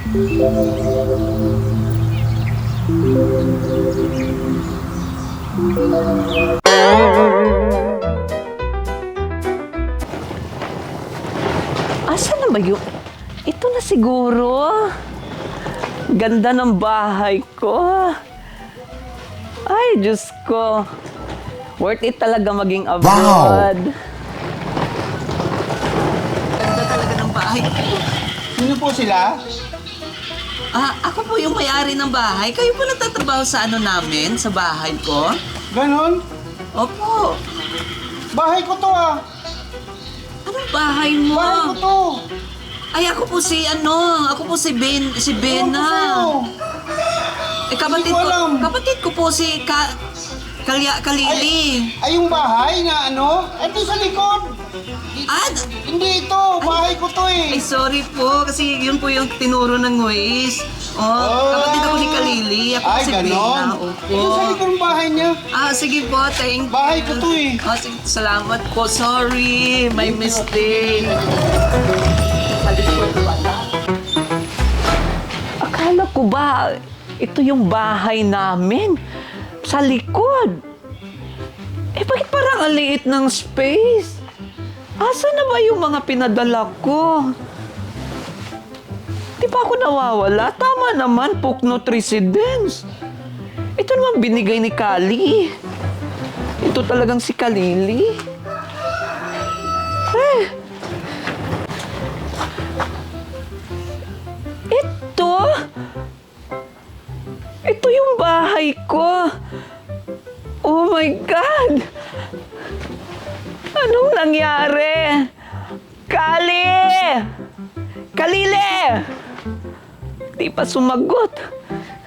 Asa na ba yun? Ito na siguro. Ganda ng bahay ko. Ay, Diyos ko. Worth it talaga maging abroad. Ganda talaga ng bahay ko. Sino po sila? Ah, ako po yung may-ari ng bahay. Kayo po nagtatrabaho sa ano namin, sa bahay ko? Ganon? Opo. Bahay ko to ah. Anong bahay mo? Bahay ko to. Ay, ako po si ano, ako po si Ben, si Ewan ko Bena. sa'yo. Eh, kapatid Hindi ko ko, alam. kapatid ko po si Ka, Kalya, Kalili. Ay, yung bahay na ano? Ito sa likod. Ah, Hindi ito. Bahay ko to eh. ay, sorry po, kasi yun po yung tinuro ng Waze. Oh, kapatid ako ni Kalili, ako Ay, si ganon. Opo. Ito sa likod ng bahay niya. Ah, sige po, thank you. Bahay ko to eh. Oh, sige, salamat po. Sorry, may mistake. Akala ko ba, ito yung bahay namin. Sa likod. Eh, bakit parang ang liit ng space? Asa na ba yung mga pinadala ko? Di ba ako nawawala? Tama naman, Puknot Residence. Ito naman binigay ni Kali. Ito talagang si Kalili. Ito yung bahay ko. Oh my God! Anong nangyari? Kali! Kalile! Di pa sumagot.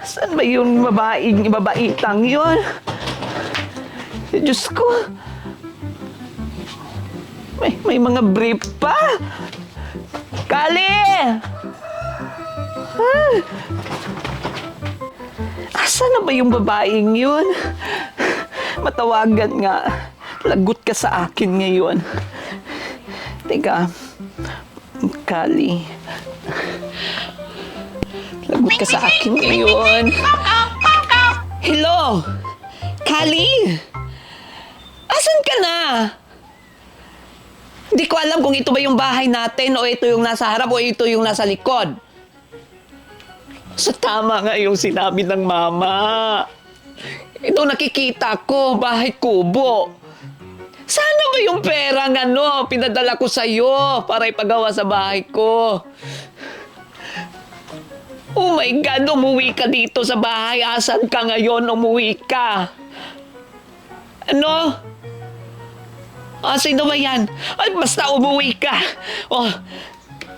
Saan ba yung babaeng, babaitang yun? Diyos ko. May, may mga brief pa. Kali! Ah. Asa na ba yung babaeng yun? Matawagan nga. Lagot ka sa akin ngayon. Teka. Kali. Lagot ka sa akin ngayon. Hello? Kali? Asan ka na? Hindi ko alam kung ito ba yung bahay natin o ito yung nasa harap o ito yung nasa likod. Sa tama nga yung sinabi ng mama. Ito nakikita ko, bahay kubo. Sana ba yung perang ano, pinadala ko sa'yo para ipagawa sa bahay ko? Oh my God, umuwi ka dito sa bahay. Asan ka ngayon? Umuwi ka. Ano? Ah, sino ba yan? Ay, basta umuwi ka. Oh,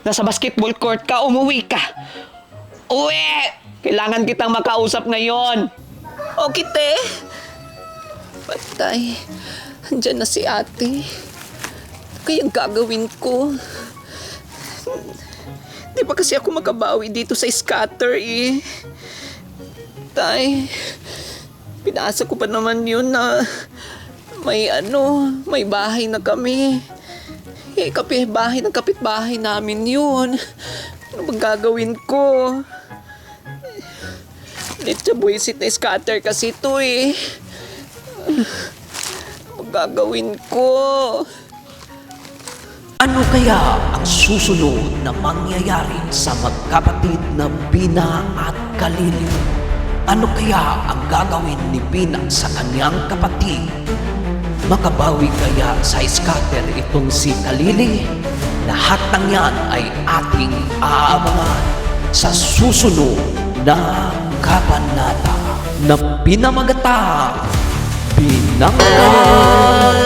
nasa basketball court ka, umuwi ka. Uwi! Kailangan kitang makausap ngayon. Okay, te. Patay. Andiyan na si ate. Kaya gagawin ko. Di ba kasi ako makabawi dito sa scatter eh. Tay, pinasa ko pa naman yun na may ano, may bahay na kami. Eh, kapi, bahay ng kapitbahay namin yun. Ano bang gagawin ko? Litsa buwisit na scatter kasi to eh. Ano bang gagawin ko? Ano kaya ang susunod na mangyayari sa magkapatid na Bina at Kalili? Ano kaya ang gagawin ni Bina sa kanyang kapatid? Makabawi kaya sa scatter itong si Kalili? Lahat ng yan ay ating aabangan sa susunod na kabanata na pinamagata Binanggal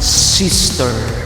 Sister.